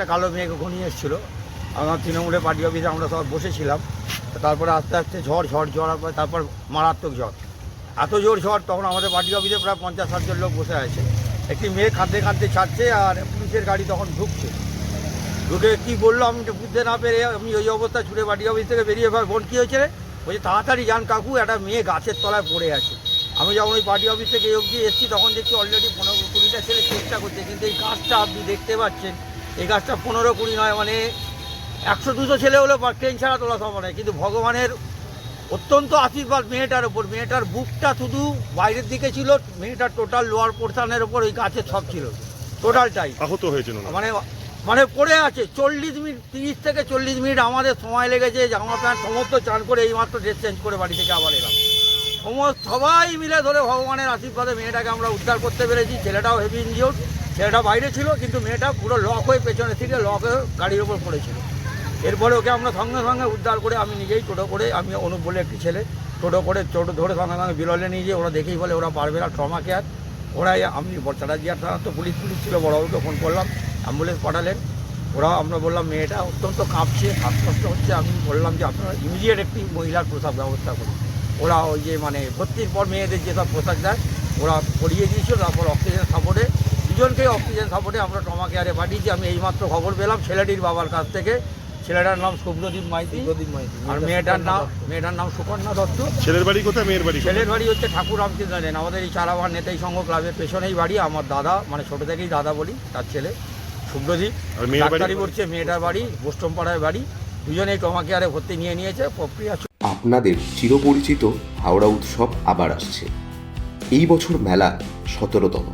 একটা কালো মেঘ ঘনিয়ে এসেছিল। আমার তৃণমূলের পার্টি অফিসে আমরা সব বসেছিলাম। তারপরে আস্তে আস্তে ঝড় ঝড় ঝড় পর তারপর মারাত্মক ঝড়। এত জোর ঝড় তখন আমাদের পার্টি অফিসে প্রায় পঞ্চাশ ষাটজন লোক বসে আছে। একটি মেয়ে কাঁদতে কাঁদতে ছাড়ছে আর পুলিশের গাড়ি তখন ঢুকছে। ঢুকে কী বলল আমি বুঝতে না পেরে আমি ওই অবস্থা ছুটে পার্টি অফিস থেকে বেরিয়ে ভাই বোন কী হয়েছে বলছে, তাড়াতাড়ি যান কাকু, একটা মেয়ে গাছের তলায় পড়ে আছে। আমি যখন ওই পার্টি অফিস থেকে অবধি এসেছি, তখন দেখছি অলরেডি পনেরো কুড়িটা ছেলে চেষ্টা করছে, কিন্তু এই গাছটা আপনি দেখতে পাচ্ছেন। এই গাছটা পনেরো কুড়ি নয় মানে একশো দুশো ছেলে হলেও ট্রেন ছাড়া তোলা সম্ভব নয়। কিন্তু ভগবানের অত্যন্ত আশীর্বাদ মেয়েটার ওপর মেয়েটার বুকটা শুধু বাইরের দিকে ছিল মেয়েটার টোটাল লোয়ার পোর্শনের ওপর ওই গাছের সব ছিল। টোটালটাই আহত হয়েছিল মানে মানে পড়ে আছে চল্লিশ মিনিট তিরিশ থেকে চল্লিশ মিনিট আমাদের সময় লেগেছে জামা প্যান্ট সমস্ত চান করে এইমাত্র ড্রেস চেঞ্জ করে বাড়ি থেকে আবার এলাম। সমস্ত সবাই মিলে ধরে ভগবানের আশীর্বাদে মেয়েটাকে আমরা উদ্ধার করতে পেরেছি ছেলেটাও হেভি ইনজিওর ছেলেটা বাইরে ছিল, কিন্তু মেয়েটা পুরো লক হয়ে পেছনে থেকে লক হয়ে গাড়ির ওপর পড়েছিল। এরপরে ওকে আমরা সঙ্গে সঙ্গে উদ্ধার করে আমি নিজেই টোটো করে, আমি অনুপ বলে একটি ছেলে, টোটো করে টোটো ধরে সঙ্গে সঙ্গে বিরলে নিয়ে যেয়ে ওরা দেখেই বলে, ওরা পারবে না ট্রমা কেয়ার ওরাই আমি বর্ষারাজিয়ার থানা তো পুলিশ পুলিশ ছিল, বড়বাবুকে ফোন করলাম অ্যাম্বুলেন্স পাঠালেন। ওরা আমরা বললাম, মেয়েটা অত্যন্ত কাঁপছে, শ্বাসকষ্ট হচ্ছে। আমি বললাম যে, আপনারা ইমিডিয়েট একটি মহিলার পোশাক ব্যবস্থা করুন। ওরা ওই যে মানে ভর্তির পর মেয়েদের যেসব পোশাক দেয়, ওরা পরিয়ে দিয়েছিল, তারপর অক্সিজেন সাপোর্টে দুজনকেই অক্সিজেন সাপোর্টে আমরা ট্রমা কেয়ারে পাঠিয়েছি। আমি এইমাত্র খবর পেলাম ছেলেটির বাবার কাছ থেকে। ছেলেটার নাম শুভ্রদীপ মাইতি। আর মেয়েটার নাম মেয়েটার নাম সুকন্যা দত্ত। ছেলের বাড়ি কোথায় মেয়ের বাড়ি ছেলের বাড়ি হচ্ছে ঠাকুর রামচন্দ্র রেন আমাদের এই চারাবান নেতাই সংঘ ক্লাবের পেছনেই বাড়ি। আমার দাদা মানে ছোটো থেকেই দাদা বলি তার ছেলে শুভ্রদীপ। আর মেয়ের বাড়ি ডাক্তারি পড়ছে মেয়েটার বাড়ি বোস্টম পাড়ায় বাড়ি। দুজনেই টমা কেয়ারে ভর্তি নিয়ে নিয়েছে। প্রক্রিয়া আপনাদের চিরপরিচিত হাওড়া উৎসব আবার আসছে। এই বছর মেলা সতেরোতম।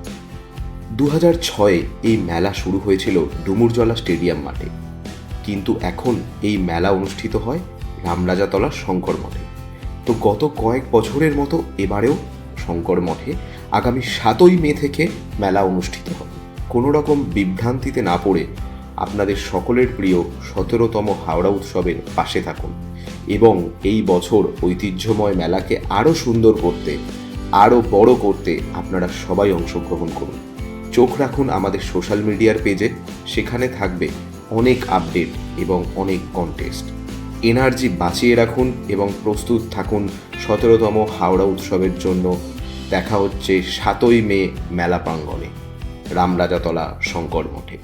দু হাজার ছয়ে এই মেলা শুরু হয়েছিল ডুমুরজলা স্টেডিয়াম মাঠে। কিন্তু এখন এই মেলা অনুষ্ঠিত হয় রামরাজাতলা শঙ্কর মঠে। তো গত কয়েক বছরের মতো এবারেও শঙ্কর মঠে আগামী সাতই মে থেকে মেলা অনুষ্ঠিত হবে। কোনো রকম বিভ্রান্তিতে না পড়ে আপনাদের সকলের প্রিয় সতেরোতম হাওড়া উৎসবের পাশে থাকুন এবং এই বছর ঐতিহ্যময় মেলাকে আরও সুন্দর করতে, আরও বড় করতে আপনারা সবাই অংশগ্রহণ করুন। চোখ রাখুন আমাদের সোশ্যাল মিডিয়ার পেজে, সেখানে থাকবে অনেক আপডেট এবং অনেক কন্টেস্ট এনার্জি বাঁচিয়ে রাখুন এবং প্রস্তুত থাকুন সতেরোতম হাওড়া উৎসবের জন্য। দেখা হচ্ছে সাতই মে মেলা প্রাঙ্গণে। রামরাজাতলা শঙ্কর মঠে।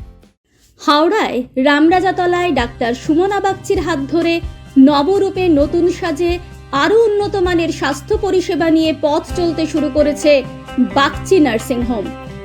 হাওড়ায় রামরাজাতলায় ডাক্তার সুমনা বাগচির হাত ধরে নবরূপে নতুন সাজে আরও উন্নত মানের স্বাস্থ্য পরিষেবা নিয়ে পথ চলতে শুরু করেছে বাগচি নার্সিং হোম।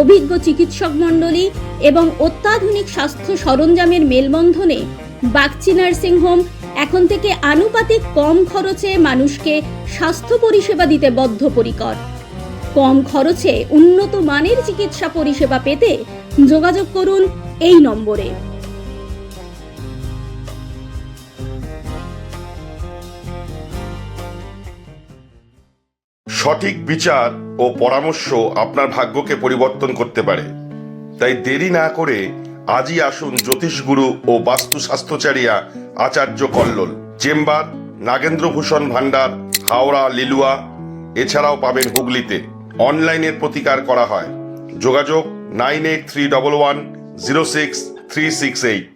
অভিজ্ঞ চিকিৎসক মণ্ডলী এবং অত্যাধুনিক স্বাস্থ্য সরঞ্জামের মেলবন্ধনে বাগচি নার্সিং হোম এখন থেকে আনুপাতিক কম খরচে মানুষকে স্বাস্থ্য পরিষেবা দিতে বদ্ধপরিকর। কম খরচে উন্নত মানের চিকিৎসা পরিষেবা পেতে যোগাযোগ করুন এই নম্বরে। সঠিক বিচার ও পরামর্শ আপনার ভাগ্যকে পরিবর্তন করতে পারে। তাই দেরি না করে আজই আসুন জ্যোতিষগুরু ও বাস্তু স্বাস্থ্যচারিয়া আচার্য কল্লোল, চেম্বার, নাগেন্দ্রভূষণ ভান্ডার হাওড়া, লিলুয়া, এছাড়াও পাবেন হুগলিতে। অনলাইনের প্রতিকার করা হয়। যোগাযোগ nine eight three double one zero six three six eight.